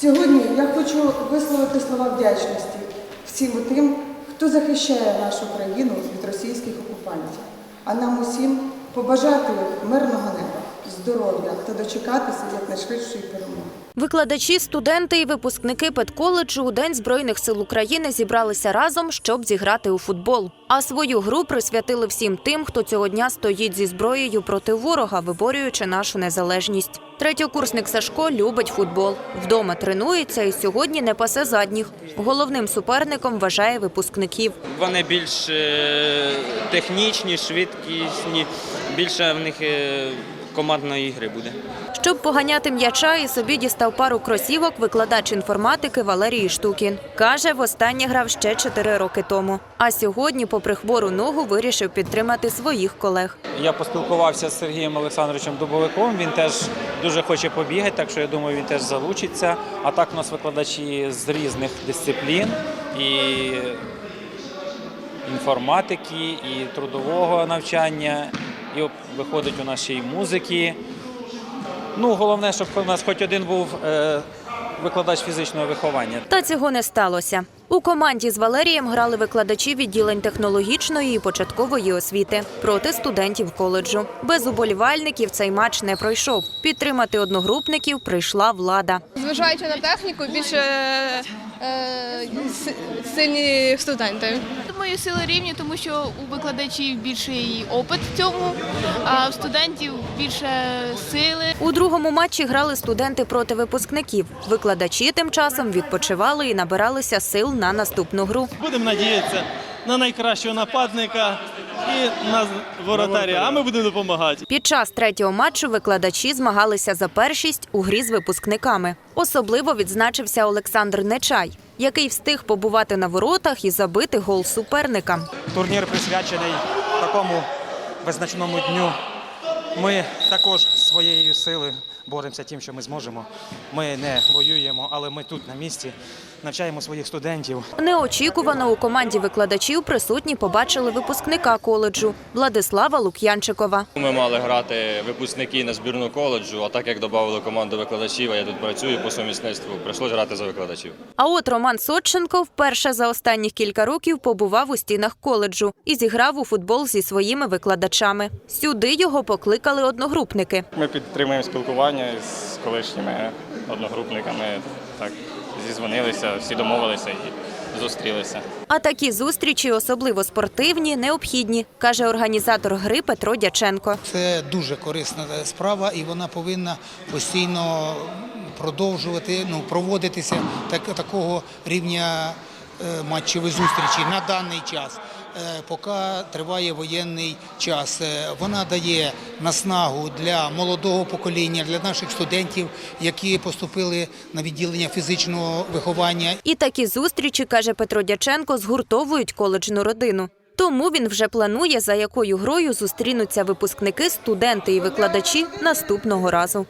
Сьогодні я хочу висловити слова вдячності всім тим, хто захищає нашу країну від російських окупантів, а нам усім побажати мирного неба, здоров'я та дочекатися якнайшвидшої перемоги. Викладачі, студенти і випускники педколеджу у День Збройних сил України зібралися разом, щоб зіграти у футбол. А свою гру присвятили всім тим, хто цього дня стоїть зі зброєю проти ворога, виборюючи нашу незалежність. Третьокурсник Сашко любить футбол. Вдома тренується і сьогодні не пасе задніх. Головним суперником вважає випускників. Вони більш е, технічні, швидкісні, більше в них е, командної ігри буде. Щоб поганяти м'яча і собі дістав пару кросівок, викладач інформатики Валерій Штукін. Каже, востаннє грав ще чотири роки тому. А сьогодні, попри хвору ногу, вирішив підтримати своїх колег. Я поспілкувався з Сергієм Олександровичем Дубовиком. Він теж дуже хоче побігати, так що я думаю, він теж залучиться. А так у нас викладачі з різних дисциплін і інформатики, і трудового навчання, і виходить у нас ще й музики. Ну, головне, щоб у нас хоч один був е, викладач фізичного виховання. Та цього не сталося. У команді з Валерієм грали викладачі відділень технологічної і початкової освіти проти студентів коледжу. Без уболівальників цей матч не пройшов. Підтримати одногрупників прийшла влада. Зважаючи на техніку, більше е, сильні студенти. Думаю, сили рівні, тому що у викладачів більший опит в цьому, а у студентів більше сили. У другому матчі грали студенти проти випускників. Викладачі тим часом відпочивали і набиралися сил на наступну гру. Будемо надіятися на найкращого нападника і на воротаря, а ми будемо допомагати. Під час третього матчу викладачі змагалися за першість у грі з випускниками. Особливо відзначився Олександр Нечай, який встиг побувати на воротах і забити гол суперника. Турнір присвячений такому визначному дню. Ми також своєю силою боремося тим, що ми зможемо. Ми не воюємо, але ми тут на місці навчаємо своїх студентів. Неочікувано у команді викладачів присутні побачили випускника коледжу Владислава Лук'янчикова. Ми мали грати випускники на збірну коледжу, а так як додали команду викладачів, а я тут працюю по сумісництву, прийшлося грати за викладачів. А от Роман Сотченко вперше за останніх кілька років побував у стінах коледжу і зіграв у футбол зі своїми викладачами. Сюди його покликали одногрупники. Ми підтримуємо спілкування з колишніми одногрупниками. Так зізвонилися, всі домовилися і зустрілися. А такі зустрічі, особливо спортивні, необхідні, каже організатор гри Петро Дяченко. Це дуже корисна справа, і вона повинна постійно продовжувати, ну, проводитися так, такого рівня е, матчеві зустрічі на даний час. Е, Поки триває воєнний час, Е, вона дає наснагу для молодого покоління, для наших студентів, які поступили на відділення фізичного виховання І такі зустрічі, каже Петро Дяченко, згуртовують коледжну родину. Тому він вже планує, за якою грою зустрінуться випускники, студенти і викладачі наступного разу.